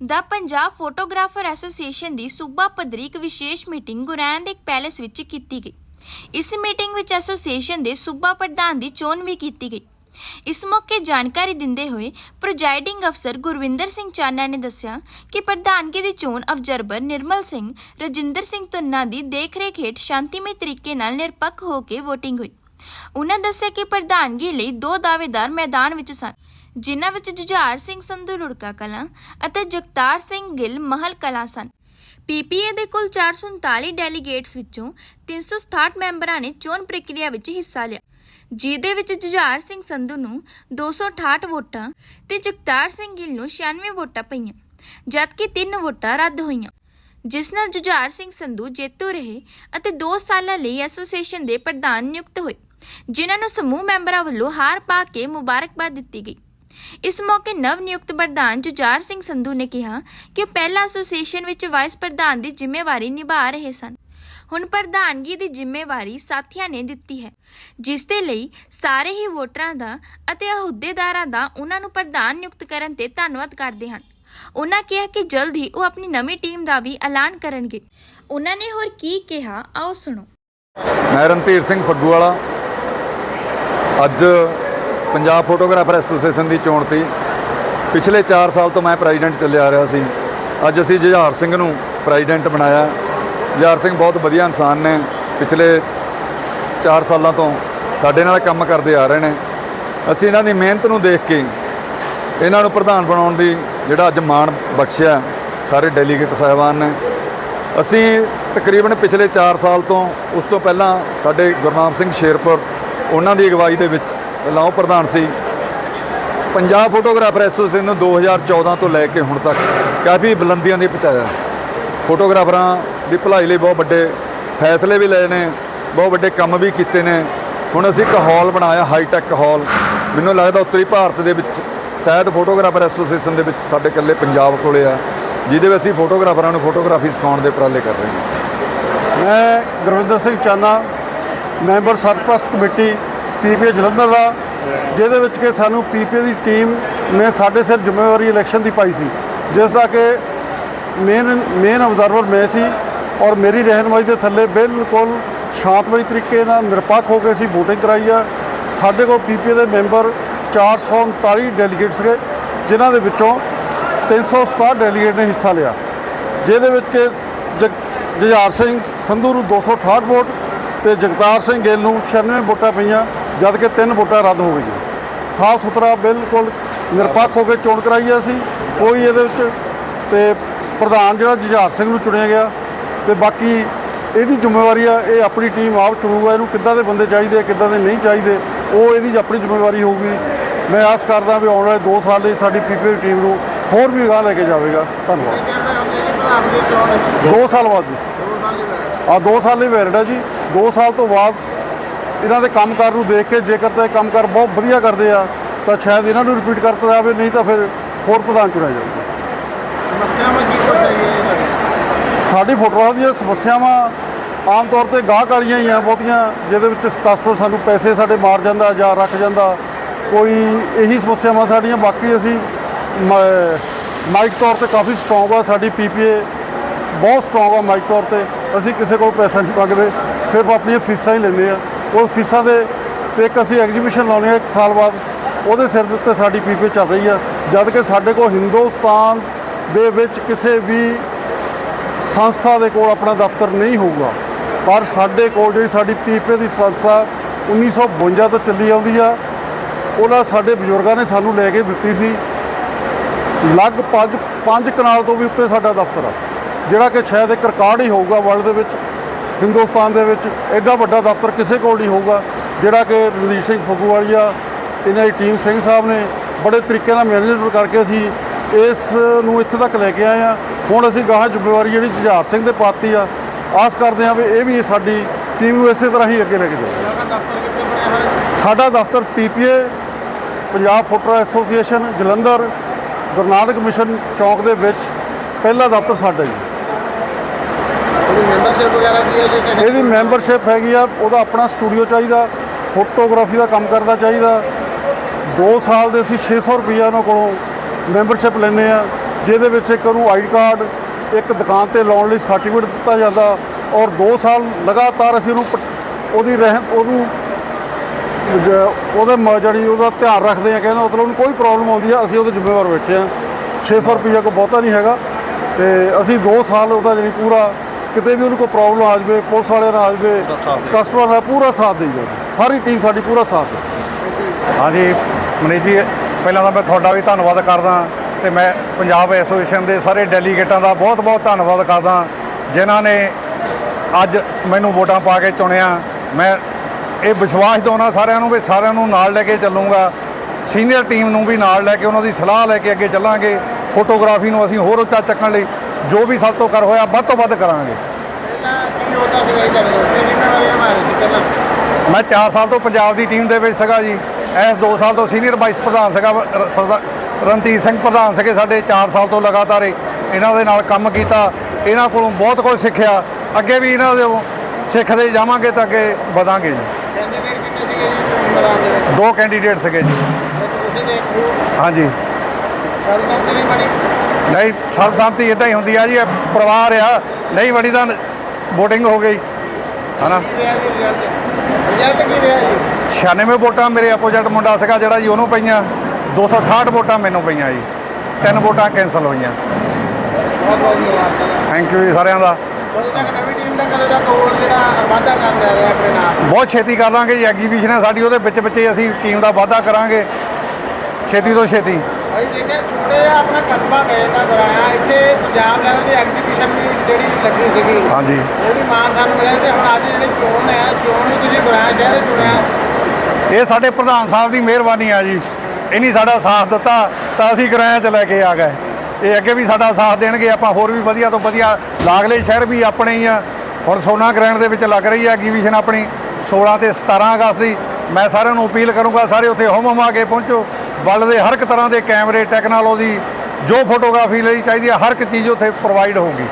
ਦਾ Punjab photographer association ਦੀ ਸੂਬਾ ਪੱਧਰੀ ਇੱਕ ਵਿਸ਼ੇਸ਼ ਮੀਟਿੰਗ ਗੁਰੈਨ ਦੇ ਇੱਕ ਪੈਲੇਸ ਵਿੱਚ ਕੀਤੀ ਗਈ। ਇਸ ਮੀਟਿੰਗ ਵਿੱਚ ਐਸੋਸੀਏਸ਼ਨ ਦੇ ਸੂਬਾ ਪ੍ਰਧਾਨ ਦੀ ਚੋਣ ਵੀ ਕੀਤੀ ਗਈ। ਇਸ ਮੌਕੇ ਜਾਣਕਾਰੀ ਦਿੰਦੇ ਹੋਏ ਪ੍ਰੋਜਾਈਡਿੰਗ ਅਫਸਰ ਗੁਰਵਿੰਦਰ ਸਿੰਘ ਚਾਨਾ ਨੇ ਦੱਸਿਆ ਕਿ ਪ੍ਰਧਾਨਗੀ ਦੀ ਚੋਣ ਅਬਜ਼ਰਵਰ ਨਿਰਮਲ ਸਿੰਘ, ਰਜਿੰਦਰ ਸਿੰਘ ਤੁੰਨਾ ਦੀ ਦੇਖਰੇਖ ਹੇਠ ਸ਼ਾਂਤੀਮਈ ਤਰੀਕੇ ਨਾਲ ਨਿਰਪੱਖ ਹੋ ਕੇ VOTING ਹੋਈ। ਉਹਨਾਂ ਦੱਸਿਆ ਕਿ ਪ੍ਰਧਾਨਗੀ ਲਈ ਦੋ ਦਾਅਵੇਦਾਰ ਮੈਦਾਨ ਵਿੱਚ ਸਨ। ਜਿਨ੍ਹਾਂ ਵਿੱਚ ਜੁਝਾਰ ਸਿੰਘ ਸੰਧੂ ਰੁੜਕਾ ਕਲਾਂ ਅਤੇ ਜਗਤਾਰ ਸਿੰਘ ਗਿੱਲ ਮਹਲ ਕਲਾਂ ਸਨ। ਪੀਪੀਏ ਦੇ ਕੁੱਲ 439 ਡੈਲੀਗੇਟਸ ਵਿੱਚੋਂ 367 ਮੈਂਬਰਾਂ ਨੇ ਚੋਣ ਪ੍ਰਕਿਰਿਆ ਵਿੱਚ ਹਿੱਸਾ ਲਿਆ। ਜਿਹਦੇ ਵਿੱਚ ਜੁਝਾਰ ਸਿੰਘ ਸੰਧੂ ਨੂੰ 268 ਵੋਟਾਂ ਤੇ ਜਗਤਾਰ ਸਿੰਘ ਗਿੱਲ ਨੂੰ 96 ਵੋਟਾਂ ਪਈਆਂ, ਜਦਕਿ 3 ਵੋਟਾਂ ਰੱਦ ਹੋਈਆਂ। ਜਿਸ ਨਾਲ ਜੁਝਾਰ ਸਿੰਘ ਸੰਧੂ ਜੇਤੂ ਰਹੇ ਅਤੇ 2 ਸਾਲਾਂ ਲਈ ਐਸੋਸੀਏਸ਼ਨ ਦੇ ਪ੍ਰਧਾਨ ਨਿਯੁਕਤ ਹੋਏ, ਜਿਨ੍ਹਾਂ ਨੂੰ ਸਮੂਹ ਮੈਂਬਰਾਂ ਵੱਲੋਂ ਹਾਰ ਪਾ ਕੇ ਮੁਬਾਰਕਬਾਦ ਦਿੱਤੀ ਗਈ। ਇਸ ਮੌਕੇ ਨਵ ਨਿਯੁਕਤ ਪ੍ਰਧਾਨ ਜੁਝਾਰ ਸਿੰਘ ਸੰਧੂ ਨੇ ਕਿਹਾ ਕਿ ਉਹ ਪਹਿਲਾਂ ਐਸੋਸੀਏਸ਼ਨ ਵਿੱਚ ਵਾਈਸ ਪ੍ਰਧਾਨ ਦੀ ਜ਼ਿੰਮੇਵਾਰੀ ਨਿਭਾ ਰਹੇ ਸਨ। ਹੁਣ ਪ੍ਰਧਾਨਗੀ ਦੀ ਜ਼ਿੰਮੇਵਾਰੀ ਸਾਥੀਆਂ ਨੇ ਦਿੱਤੀ ਹੈ, ਜਿਸ ਦੇ ਲਈ ਸਾਰੇ ਹੀ ਵੋਟਰਾਂ ਦਾ ਅਤੇ ਅਹੁਦੇਦਾਰਾਂ ਦਾ ਉਹਨਾਂ ਨੂੰ ਪ੍ਰਧਾਨ ਨਿਯੁਕਤ ਕਰਨ ਤੇ ਧੰਨਵਾਦ ਕਰਦੇ ਹਨ। ਉਹਨਾਂ ਕਿਹਾ ਕਿ ਜਲਦ ਹੀ ਉਹ ਆਪਣੀ ਨਵੀਂ ਟੀਮ ਦਾ ਵੀ ਐਲਾਨ ਕਰਨਗੇ। ਉਹਨਾਂ ਨੇ ਹੋਰ ਕੀ ਕਿਹਾ, ਆਓ ਸੁਣੋ। ਮੈਂ ਰਣਧੀਰ ਸਿੰਘ ਫੱਗੂ ਵਾਲਾ ਅੱਜ ਪੰਜਾਬ ਫੋਟੋਗ੍ਰਾਫਰ ਐਸੋਸੀਏਸ਼ਨ ਦੀ ਚੋਣ ਤੀ ਪਿਛਲੇ 4 ਸਾਲ ਤੋਂ ਮੈਂ ਪ੍ਰੈਜ਼ੀਡੈਂਟ ਚੱਲਿਆ ਆ ਰਿਹਾ ਸੀ। ਅੱਜ ਅਸੀਂ ਜੁਝਾਰ ਸਿੰਘ ਨੂੰ ਪ੍ਰੈਜ਼ੀਡੈਂਟ ਬਣਾਇਆ। ਜੁਝਾਰ ਸਿੰਘ ਬਹੁਤ ਵਧੀਆ ਇਨਸਾਨ ਨੇ। ਪਿਛਲੇ 4 ਸਾਲਾਂ ਤੋਂ ਸਾਡੇ ਨਾਲ ਕੰਮ ਕਰਦੇ ਆ ਰਹੇ ਨੇ। ਅਸੀਂ ਇਹਨਾਂ ਦੀ ਮਿਹਨਤ ਨੂੰ ਦੇਖ ਕੇ ਇਹਨਾਂ ਨੂੰ ਪ੍ਰਧਾਨ ਬਣਾਉਣ ਦੀ ਜਿਹੜਾ ਅੱਜ ਮਾਣ ਬਖਸ਼ਿਆ ਸਾਰੇ ਡੈਲੀਗੇਟ ਸਾਹਿਬਾਨ ਨੇ। ਅਸੀਂ ਤਕਰੀਬਨ ਪਿਛਲੇ 4 ਸਾਲ ਤੋਂ ਉਸ ਤੋਂ ਪਹਿਲਾਂ ਸਾਡੇ ਗੁਰਨਾਮ ਸਿੰਘ ਸ਼ੇਰਪੁਰ ਉਹਨਾਂ ਦੀ ਅਗਵਾਈ ਦੇ ਵਿੱਚ ਲਾਓ ਪ੍ਰਧਾਨ ਸੀ। ਪੰਜਾਬ ਫੋਟੋਗ੍ਰਾਫਰ ਐਸੋਸੀਏਸ਼ਨ ਨੂੰ 2014 ਤੋਂ ਲੈ ਕੇ ਹੁਣ ਤੱਕ ਕਾਫੀ ਬੁਲੰਦੀਆਂ ਦੀ ਪਹੁੰਚਾਇਆ ਫੋਟੋਗ੍ਰਾਫਰਾਂ ਦੀ ਭਲਾਈ ਲਈ ਬਹੁਤ ਵੱਡੇ ਫੈਸਲੇ ਵੀ ਲਏ ਨੇ, ਬਹੁਤ ਵੱਡੇ ਕੰਮ ਵੀ ਕੀਤੇ ਨੇ। ਹੁਣ ਅਸੀਂ ਇੱਕ ਹਾਲ ਬਣਾਇਆ ਹਾਈ ਟੈਕ ਹਾਲ। ਮੈਨੂੰ ਲੱਗਦਾ ਉੱਤਰੀ ਭਾਰਤ ਦੇ ਵਿੱਚ ਸ਼ਾਇਦ ਫੋਟੋਗ੍ਰਾਫਰ ਐਸੋਸੀਏਸ਼ਨ ਦੇ ਵਿੱਚ ਸਾਡੇ ਇਕੱਲੇ ਪੰਜਾਬ ਕੋਲੇ ਆ, ਜਿਹਦੇ ਵਿੱਚ ਅਸੀਂ ਫੋਟੋਗ੍ਰਾਫਰਾਂ ਨੂੰ ਫੋਟੋਗ੍ਰਾਫੀ ਸਿਖਾਉਣ ਦੇ ਉਪਰਾਲੇ ਕਰ ਰਹੇ ਹਾਂ। ਮੈਂ ਗੁਰਵਿੰਦਰ ਸਿੰਘ ਚਾਨਾ, ਮੈਂਬਰ ਸਰਪ੍ਰਸਤ ਕਮੇਟੀ ਪੀਪੀਏ ਜਲੰਧਰ ਦਾ, ਜਿਹਦੇ ਵਿੱਚ ਕਿ ਸਾਨੂੰ ਪੀਪੀਏ ਦੀ ਟੀਮ ਨੇ ਸਾਡੇ ਸਿਰ ਜ਼ਿੰਮੇਵਾਰੀ ਇਲੈਕਸ਼ਨ ਦੀ ਪਾਈ ਸੀ। ਜਿਸ ਦਾ ਕਿ ਮੇਨ ਮੇਨ ਅਬਜ਼ਰਵਰ ਮੈਂ ਸੀ ਔਰ ਮੇਰੀ ਰਹਿਨਮਾਈ ਦੇ ਥੱਲੇ ਬਿਲਕੁਲ ਸ਼ਾਂਤਮਈ ਤਰੀਕੇ ਨਾਲ ਨਿਰਪੱਖ ਹੋ ਕੇ ਅਸੀਂ VOTING ਕਰਾਈ ਆ। ਸਾਡੇ ਕੋਲ ਪੀਪੀਏ ਦੇ ਮੈਂਬਰ 439 ਡੈਲੀਗੇਟ ਸੀਗੇ, ਜਿਨ੍ਹਾਂ ਦੇ ਵਿੱਚੋਂ 367 ਡੈਲੀਗੇਟ ਨੇ ਹਿੱਸਾ ਲਿਆ। ਜਿਹਦੇ ਵਿੱਚ ਕਿ ਜਗ- ਜੁਝਾਰ ਸਿੰਘ ਸੰਧੂ ਨੂੰ 268 ਵੋਟ ਤੇ ਜਗਤਾਰ ਸਿੰਘ ਗਿੱਲ ਨੂੰ 96 ਵੋਟਾਂ ਪਈਆਂ। ਜਦ ਕਿ ਤਿੰਨ ਵੋਟਾਂ ਰੱਦ ਹੋ ਗਈਆਂ। ਸਾਫ਼ ਸੁਥਰਾ ਬਿਲਕੁਲ ਨਿਰਪੱਖ ਹੋ ਕੇ ਚੋਣ ਕਰਾਈ ਆ ਸੀ ਕੋਈ ਇਹਦੇ ਵਿੱਚ ਤੇ ਪ੍ਰਧਾਨ ਜਿਹੜਾ ਜੁਝਾਰ ਸਿੰਘ ਨੂੰ ਚੁਣਿਆ ਗਿਆ ਤੇ ਬਾਕੀ ਇਹਦੀ ਜ਼ਿੰਮੇਵਾਰੀ ਆ, ਇਹ ਆਪਣੀ ਟੀਮ ਆਪ ਚੁਣੂਗਾ, ਇਹਨੂੰ ਕਿੱਦਾਂ ਦੇ ਬੰਦੇ ਚਾਹੀਦੇ, ਕਿੱਦਾਂ ਦੇ ਨਹੀਂ ਚਾਹੀਦੇ, ਉਹ ਇਹਦੀ ਆਪਣੀ ਜ਼ਿੰਮੇਵਾਰੀ ਹੋਊਗੀ। ਮੈਂ ਆਸ ਕਰਦਾ ਵੀ ਆਉਣ ਵਾਲੇ 2 ਸਾਲ ਲਈ ਸਾਡੀ ਪੀਪੀ ਟੀਮ ਨੂੰ ਹੋਰ ਵੀ ਅਗਾਂਹ ਲੈ ਕੇ ਜਾਵੇਗਾ। ਧੰਨਵਾਦ। 2 ਸਾਲ ਬਾਅਦ ਜੀ। ਆ 2 ਸਾਲ ਲਈ ਵੈਲਿਡ ਹੈ ਜੀ। 2 ਸਾਲ ਤੋਂ ਬਾਅਦ ਇਹਨਾਂ ਦੇ ਕੰਮਕਾਰ ਨੂੰ ਦੇਖ ਕੇ ਜੇਕਰ ਤਾਂ ਇਹ ਕੰਮਕਾਰ ਬਹੁਤ ਵਧੀਆ ਕਰਦੇ ਆ ਤਾਂ ਸ਼ਾਇਦ ਇਹਨਾਂ ਨੂੰ ਰਿਪੀਟ ਕਰਤਾ ਜਾਵੇ ਨਹੀਂ ਤਾਂ ਫਿਰ ਹੋਰ ਪ੍ਰਧਾਨ ਚੁਣਿਆ ਜਾਊਗਾ। ਸਮੱਸਿਆਵਾਂ ਕੀ ਕੁਛ ਸਾਡੀ ਫੋਟੋਆਂ ਦੀਆਂ ਸਮੱਸਿਆਵਾਂ ਆਮ ਤੌਰ ਤੇ ਗਾਹਕ ਵਾਲੀਆਂ ਹੀ ਆ ਬਹੁਤੀਆਂ ਜਿਹਦੇ ਵਿੱਚ ਕਸਟਮਰ ਸਾਨੂੰ ਪੈਸੇ ਸਾਡੇ ਮਾਰ ਜਾਂਦਾ ਜਾਂ ਰੱਖ ਜਾਂਦਾ। ਕੋਈ ਇਹੀ ਸਮੱਸਿਆਵਾਂ ਸਾਡੀਆਂ ਬਾਕੀ ਅਸੀਂ ਮਾਈਕ ਤੌਰ ਤੇ ਕਾਫੀ ਸਟਰੋਂਗ ਆ ਸਾਡੀ ਪੀਪੀਏ ਬਹੁਤ ਸਟਰੋਂਗ ਆ ਮਾਈਕ ਤੌਰ ਤੇ। ਅਸੀਂ ਕਿਸੇ ਕੋਲ ਪੈਸਾ ਨਹੀਂ ਮੰਗਦੇ ਸਿਰਫ ਆਪਣੀਆਂ ਫੀਸਾਂ ਹੀ ਲੈਂਦੇ ਆ। ਉਹ ਫੀਸਾਂ ਦੇ ਤੇ ਇੱਕ ਅਸੀਂ ਐਗਜ਼ੀਬਿਸ਼ਨ ਲਾਉਂਦੇ ਆ ਇੱਕ ਸਾਲ ਬਾਅਦ, ਉਹਦੇ ਸਿਰ ਦੇ ਉੱਤੇ ਸਾਡੀ ਪੀਪੀਏ ਚੱਲ ਰਹੀ ਆ। ਜਦ ਕਿ ਸਾਡੇ ਕੋਲ ਹਿੰਦੁਸਤਾਨ ਦੇ ਵਿੱਚ ਕਿਸੇ ਵੀ ਸੰਸਥਾ ਦੇ ਕੋਲ ਆਪਣਾ ਦਫ਼ਤਰ ਨਹੀਂ ਹੋਊਗਾ। ਪਰ ਸਾਡੇ ਕੋਲ ਜਿਹੜੀ ਸਾਡੀ ਪੀਪੇ ਦੀ ਸੰਸਥਾ 1952 ਤੋਂ ਚੱਲੀ ਆਉਂਦੀ ਆ ਉਹਦਾ ਸਾਡੇ ਬਜ਼ੁਰਗਾਂ ਨੇ ਸਾਨੂੰ ਲੈ ਕੇ ਦਿੱਤੀ ਸੀ। ਲਗਭਗ 5 ਕਨਾਲ ਤੋਂ ਵੀ ਉੱਤੇ ਸਾਡਾ ਦਫ਼ਤਰ ਆ, ਜਿਹੜਾ ਕਿ ਸ਼ਾਇਦ ਇੱਕ ਰਿਕਾਰਡ ਹੀ ਹੋਊਗਾ ਵਰਲਡ ਦੇ ਵਿੱਚ। ਹਿੰਦੁਸਤਾਨ ਦੇ ਵਿੱਚ ਐਡਾ ਵੱਡਾ ਦਫ਼ਤਰ ਕਿਸੇ ਕੋਲ ਨਹੀਂ ਹੋਊਗਾ ਜਿਹੜਾ ਕਿ ਰਣਜੀਤ ਸਿੰਘ ਫੱਗੂਵਾਲੀਆ ਇਹਨਾਂ ਦੀ ਟੀਮ ਸਿੰਘ ਸਾਹਿਬ ਨੇ ਬੜੇ ਤਰੀਕੇ ਨਾਲ ਮੈਨੇਜਮੈਂਟ ਕਰਕੇ ਅਸੀਂ ਇਸ ਨੂੰ ਇੱਥੇ ਤੱਕ ਲੈ ਕੇ ਆਏ ਆ ਹੁਣ ਅਸੀਂ ਗਾਹਾਂ ਜ਼ਿੰਮੇਵਾਰੀ ਜਿਹੜੀ ਜੁਝਾਰ ਸਿੰਘ ਦੇ ਪਾਤੀ ਆ ਆਸ ਕਰਦੇ ਹਾਂ ਵੀ ਇਹ ਵੀ ਸਾਡੀ ਟੀਮ ਨੂੰ ਇਸੇ ਤਰ੍ਹਾਂ ਹੀ ਅੱਗੇ ਲੈ ਕੇ ਜਾਵੇ। ਸਾਡਾ ਦਫ਼ਤਰ ਪੀਪੀਏ ਪੰਜਾਬ ਫੁੱਟਰ ਐਸੋਸੀਏਸ਼ਨ ਜਲੰਧਰ ਗੁਰੂ ਨਾਨਕ ਮਿਸ਼ਨ ਚੌਕ ਦੇ ਵਿੱਚ ਪਹਿਲਾ ਦਫ਼ਤਰ ਸਾਡਾ ਜੀ ਮੈਂਬਰਸ਼ਿਪ ਵਗੈਰਾ ਕੀ ਹੈ ਜੀ ਕਿ ਇਹਦੀ ਮੈਂਬਰਸ਼ਿਪ ਹੈਗੀ ਆ, ਉਹਦਾ ਆਪਣਾ ਸਟੂਡੀਓ ਚਾਹੀਦਾ ਫੋਟੋਗ੍ਰਾਫੀ ਦਾ ਕੰਮ ਕਰਦਾ ਚਾਹੀਦਾ। 2 ਸਾਲ ਦੇ ਅਸੀਂ 600 ਰੁਪਈਆ ਉਹਨਾਂ ਕੋਲੋਂ ਮੈਂਬਰਸ਼ਿਪ ਲੈਂਦੇ ਆ, ਜਿਹਦੇ ਵਿੱਚ ਇੱਕ ਉਹਨੂੰ ਆਈ ਕਾਰਡ ਇੱਕ ਦੁਕਾਨ ਤੇ ਲਾਉਣ ਲਈ ਸਰਟੀਫਿਕੇਟ ਦਿੱਤਾ ਜਾਂਦਾ, ਔਰ 2 ਸਾਲ ਲਗਾਤਾਰ ਅਸੀਂ ਉਹਨੂੰ ਪ- ਉਹਦੀ ਰਹਿ, ਉਹਨੂੰ ਜ- ਉਹਦੇ ਮ- ਜਿਹੜੀ ਉਹਦਾ ਧਿਆਨ ਰੱਖਦੇ ਆ, ਕਹਿੰਦਾ ਮਤਲਬ ਉਹਨੂੰ ਕੋਈ ਪ੍ਰੋਬਲਮ ਆਉਂਦੀ ਆ, ਅਸੀਂ ਉਹਦੇ ਜ਼ਿੰਮੇਵਾਰ ਬੈਠੇ ਆ। 600 ਰੁਪਈਆ ਕੋਈ ਬਹੁਤਾ ਨਹੀਂ ਹੈਗਾ, ਤੇ ਅਸੀਂ 2 ਸਾਲ ਉਹਦਾ ਜਿਹੜੀ ਪੂਰਾ ਕਿਤੇ ਵੀ ਉਹਨੂੰ ਕੋਈ ਪ੍ਰੋਬਲਮ ਆ ਜਾਵੇ ਪੁਲਿਸ ਵਾਲੇ ਨਾਲ ਆ ਜਾਵੇ ਕਸਟਮਰ ਨਾਲ ਪੂਰਾ ਸਾਥ ਦੇਈਦਾ ਸਾਰੀ ਟੀਮ ਸਾਡੀ ਪੂਰਾ ਸਾਥ ਦੇ ਹਾਂਜੀ ਮਨੀਸ਼ ਜੀ ਪਹਿਲਾਂ ਤਾਂ ਮੈਂ ਤੁਹਾਡਾ ਵੀ ਧੰਨਵਾਦ ਕਰਦਾ ਤੇ ਮੈਂ ਪੰਜਾਬ ਐਸੋਸੀਏਸ਼ਨ ਦੇ ਸਾਰੇ ਡੈਲੀਗੇਟਾਂ ਦਾ ਬਹੁਤ ਬਹੁਤ ਧੰਨਵਾਦ ਕਰਦਾ ਜਿਨ੍ਹਾਂ ਨੇ ਅੱਜ ਮੈਨੂੰ ਵੋਟਾਂ ਪਾ ਕੇ ਚੁਣਿਆ। ਮੈਂ ਇਹ ਵਿਸ਼ਵਾਸ ਦਿਵਾਉਣਾ ਸਾਰਿਆਂ ਨੂੰ ਵੀ ਸਾਰਿਆਂ ਨੂੰ ਨਾਲ ਲੈ ਕੇ ਚੱਲੂੰਗਾ। ਸੀਨੀਅਰ ਟੀਮ ਨੂੰ ਵੀ ਨਾਲ ਲੈ ਕੇ ਉਹਨਾਂ ਦੀ ਸਲਾਹ ਲੈ ਕੇ ਅੱਗੇ ਚੱਲਾਂਗੇ। ਫੋਟੋਗ੍ਰਾਫੀ ਨੂੰ ਅਸੀਂ ਹੋਰ ਉੱਚਾ ਚੱਕਣ ਲਈ ਜੋ ਵੀ ਸਾਡੇ ਤੋਂ ਕਰ ਹੋਇਆ ਵੱਧ ਤੋਂ ਵੱਧ ਕਰਾਂਗੇ। ਮੈਂ 4 ਸਾਲ ਤੋਂ ਪੰਜਾਬ ਦੀ ਟੀਮ ਦੇ ਵਿੱਚ ਸੀਗਾ ਜੀ। ਐਸ 2 ਸਾਲ ਤੋਂ ਸੀਨੀਅਰ ਵਾਈਸ ਪ੍ਰਧਾਨ ਸੀਗਾ ਰਣਜੀਤ ਸਿੰਘ ਪ੍ਰਧਾਨ ਸੀਗੇ ਸਾਡੇ 4 ਸਾਲ ਤੋਂ ਲਗਾਤਾਰ ਇਹਨਾਂ ਦੇ ਨਾਲ ਕੰਮ ਕੀਤਾ ਇਹਨਾਂ ਕੋਲੋਂ ਬਹੁਤ ਕੁਝ ਸਿੱਖਿਆ। ਅੱਗੇ ਵੀ ਇਹਨਾਂ ਦੇ ਸਿੱਖਦੇ ਜਾਵਾਂਗੇ ਤਾਂ ਅੱਗੇ ਵਧਾਂਗੇ ਜੀ। ਕੈਂਡੀਡੇਟ ਕਿੰਨੇ ਸੀਗੇ ਜੀ ਚੋਣ ਮੈਦਾਨ ਦੇ ਵਿੱਚ? ਦੋ ਕੈਂਡੀਡੇਟ ਸੀਗੇ ਜੀ। ਹਾਂਜੀ। ਸਰਕਾਰ ਨਹੀਂ ਬਣੀ? ਨਹੀਂ ਸਰਬਸੰਮਤੀ ਇਦਾਂ ਹੀ ਹੁੰਦੀ ਆ ਜੀ, ਇਹ ਪਰਿਵਾਰ ਆ। ਨਹੀਂ ਬਣੀ ਤਾਂ VOTING ਹੋ ਗਈ। ਹਨਾ? ਕੀ ਰਿਹਾ ਰਿਜ਼ਲਟ ਕੀ ਰਿਹਾ ਜੀ 96 ਵੋਟਾਂ ਮੇਰੇ ਆਪੋਜੀਟ ਮੁੰਡਾ ਸੀਗਾ ਜਿਹੜਾ ਜੀ, ਉਹਨੂੰ ਪਈਆਂ। 268 ਵੋਟਾਂ ਮੈਨੂੰ ਪਈਆਂ ਜੀ। ਤਿੰਨ ਵੋਟਾਂ ਕੈਂਸਲ ਹੋਈਆਂ। ਬਹੁਤ ਬਹੁਤ ਧੰਨਵਾਦ ਥੈਂਕ ਯੂ ਜੀ ਸਾਰਿਆਂ ਦਾ। ਕਦੋਂ ਤੱਕ ਨਵੀਂ ਟੀਮ ਦਾ ਕਦੋਂ ਤੱਕ ਹੋਰ ਜਿਹੜਾ ਵਾਅਦਾ ਕਰ ਲੈ ਰਿਹਾ ਆਪਣੇ ਨਾਲ ਬਹੁਤ ਛੇਤੀ ਕਰ ਲਾਂਗੇ ਜੀ ਐਗਜ਼ੀਬਿਸ਼ਨ ਹੈ ਸਾਡੀ, ਉਹਦੇ ਵਿੱਚ ਵਿੱਚ ਹੀ ਅਸੀਂ ਟੀਮ ਦਾ ਵਾਧਾ ਕਰਾਂਗੇ। ਛੇਤੀ ਤੋਂ ਛੇਤੀ। ਅਸੀਂ ਦੇਖਿਆ ਜਿਹਾ ਆਪਣਾ ਕਸਬਾ ਵੇਚਦਾ ਕਰਾਇਆ ਇੱਥੇ ਪੰਜਾਬ ਲੈਵਲ ਦੀ ਐਗਜ਼ੀਬਿਸ਼ਨ ਵੀ ਜਿਹੜੀ ਲੱਗੀ ਸੀਗੀ। ਹਾਂਜੀ। ਉਹ ਵੀ ਮਾਨ ਸਾਨੂੰ ਮਿਲਿਆ ਤੇ ਹੁਣ ਅੱਜ ਜਿਹੜੀ ਚੋਣ ਹੈ ਚੋਣ ਨੂੰ ਤੁਸੀਂ ਗੁਰਾਇਆ ਸ਼ਹਿਰ ਚੁਣਿਆ। ਇਹ ਸਾਡੇ ਪ੍ਰਧਾਨ ਸਾਹਿਬ ਦੀ ਮਿਹਰਬਾਨੀ ਆ ਜੀ। ਇਹਨੀ ਸਾਡਾ ਸਾਥ ਦਿੱਤਾ ਤਾਂ ਅਸੀਂ ਕਿਰਾਇਆ 'ਚ ਲੈ ਕੇ ਆ ਗਏ। ਇਹ ਅੱਗੇ ਵੀ ਸਾਡਾ ਸਾਥ ਦੇਣਗੇ ਆਪਾਂ ਹੋਰ ਵੀ ਵਧੀਆ ਤੋਂ ਵਧੀਆ ਲਾਗਲੇ ਸ਼ਹਿਰ ਵੀ ਆਪਣੇ ਹੀ ਆ। ਹੁਣ ਸੋਨਾ ਗ੍ਰੈਂਡ ਦੇ ਵਿੱਚ ਲੱਗ ਰਹੀ ਹੈ ਐਗਜ਼ੀਬਿਸ਼ਨ ਆਪਣੀ। 16 ਤੇ 17 ਅਗਸਤ ਦੀ। ਮੈਂ ਸਾਰਿਆਂ ਨੂੰ ਅਪੀਲ ਕਰੂੰਗਾ ਸਾਰੇ ਉੱਥੇ ਹੁਮ ਹੁਮਾ ਕੇ ਪਹੁੰਚੋ। ਵਰਲਡ ਦੇ ਹਰ ਇੱਕ ਤਰ੍ਹਾਂ ਦੇ ਕੈਮਰੇ, ਟੈਕਨੋਲੋਜੀ, ਜੋ ਫੋਟੋਗ੍ਰਾਫੀ ਲਈ ਚਾਹੀਦੀ ਹੈ, ਹਰ ਇੱਕ ਚੀਜ਼ ਉੱਥੇ ਪ੍ਰੋਵਾਈਡ ਹੋਊਗੀ।